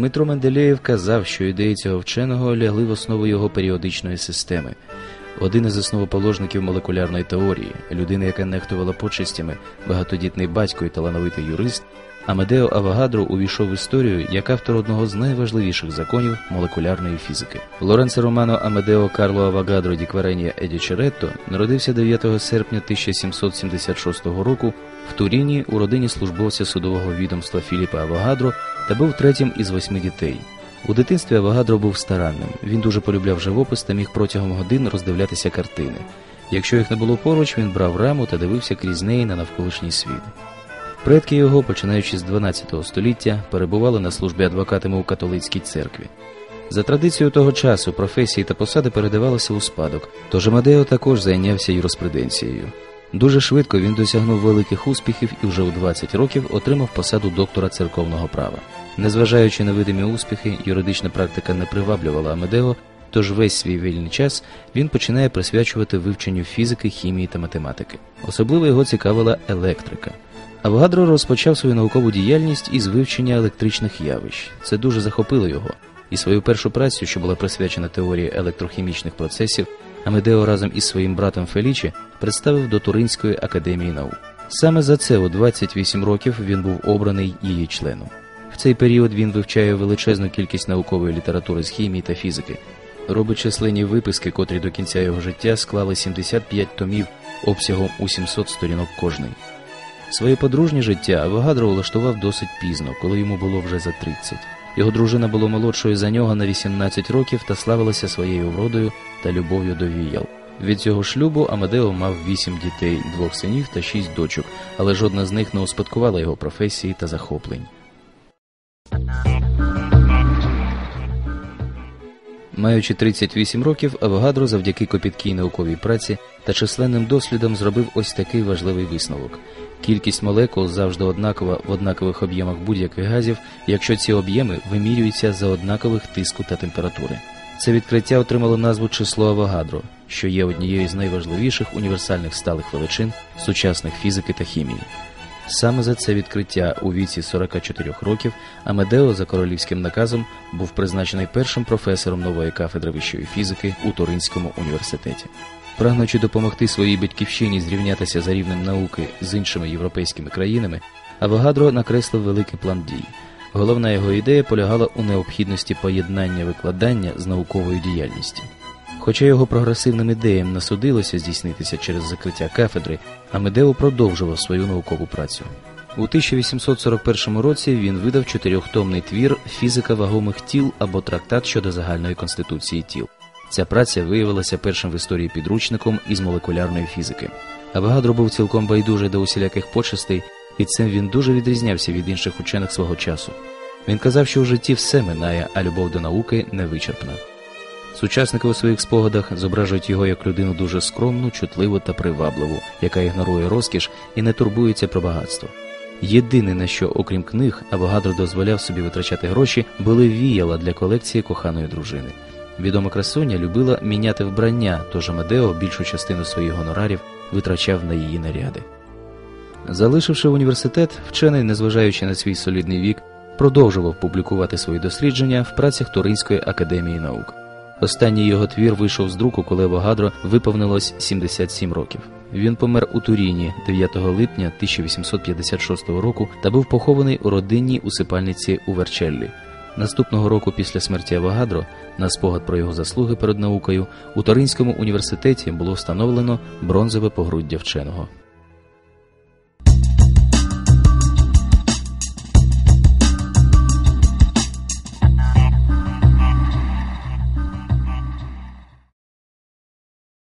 Дмитро Менделєєв казав, що ідеї цього вченого лягли в основу його періодичної системи. Один із основоположників молекулярної теорії, людина, яка нехтувала почестями, багатодітний батько і талановитий юрист, Амедео Авагадро увійшов в історію як автор одного з найважливіших законів молекулярної фізики. Лоренцо Романо Амедео Карло Авагадро ді Кваренія Еді Черетто народився 9 серпня 1776 року в Туріні у родині службовця судового відомства Філіпа Авагадро та був третім із восьми дітей. У дитинстві Авагадро був старанним. Він дуже полюбляв живопис та міг протягом годин роздивлятися картини. Якщо їх не було поруч, він брав раму та дивився крізь неї на навколишній світ. Предки його, починаючи з 12 століття, перебували на службі адвокатами у католицькій церкві. За традицією того часу професії та посади передавалися у спадок, тож Амадео також зайнявся юриспруденцією. Дуже швидко він досягнув великих успіхів і вже у 20 років отримав посаду доктора церковного права. Незважаючи на видимі успіхи, юридична практика не приваблювала Амедео, тож весь свій вільний час він починає присвячувати вивченню фізики, хімії та математики. Особливо його цікавила електрика. Авгадро розпочав свою наукову діяльність із вивчення електричних явищ. Це дуже захопило його, і свою першу працю, що була присвячена теорії електрохімічних процесів, Амедео разом із своїм братом Фелічі представив до Туринської академії наук. Саме за це у 28 років він був обраний її членом. В цей період він вивчає величезну кількість наукової літератури з хімії та фізики, робить численні виписки, котрі до кінця його життя склали 75 томів обсягом у 700 сторінок кожний. Своє подружнє життя Авагадро влаштував досить пізно, коли йому було вже за 30. Його дружина була молодшою за нього на 18 років та славилася своєю вродою та любов'ю до віял. Від цього шлюбу Амадео мав вісім дітей, двох синів та шість дочок, але жодна з них не успадкувала його професії та захоплень. Маючи 38 років, Авогадро завдяки копіткій науковій праці та численним дослідам зробив ось такий важливий висновок. Кількість молекул завжди однакова в однакових об'ємах будь-яких газів, якщо ці об'єми вимірюються за однакових тиску та температури. Це відкриття отримало назву число Авогадро, що є однією з найважливіших універсальних сталих величин сучасних фізики та хімії. Саме за це відкриття у віці 44 років Амедео за королівським наказом був призначений першим професором нової кафедри вищої фізики у Туринському університеті. Прагнучи допомогти своїй батьківщині зрівнятися за рівнем науки з іншими європейськими країнами, Авогадро накреслив великий план дій. Головна його ідея полягала у необхідності поєднання викладання з науковою діяльністю. Хоча його прогресивним ідеям не судилося здійснитися через закриття кафедри, Амедео продовжував свою наукову працю. У 1841 році він видав чотирьохтомний твір Фізика вагомих тіл або трактат щодо загальної конституції тіл. Ця праця виявилася першим в історії підручником із молекулярної фізики. Авагадро був цілком байдужий до усіляких почестей, і цим він дуже відрізнявся від інших учених свого часу. Він казав, що у житті все минає, а любов до науки невичерпна. Сучасники у своїх спогадах зображують його як людину дуже скромну, чутливу та привабливу, яка ігнорує розкіш і не турбується про багатство. Єдине на що, окрім книг, Авогадро дозволяв собі витрачати гроші, були віяла для колекції коханої дружини. Відома красуня любила міняти вбрання, тож Амедео більшу частину своїх гонорарів витрачав на її наряди. Залишивши університет, вчений, незважаючи на свій солідний вік, продовжував публікувати свої дослідження в працях Туринської академії наук. Останній його твір вийшов з друку, коли Авогадро виповнилось 77 років. Він помер у Туріні 9 липня 1856 року та був похований у родинній усипальниці у Верчеллі. Наступного року після смерті Авагадро, на спогад про його заслуги перед наукою, у Торинському університеті було встановлено бронзове погруддя вченого.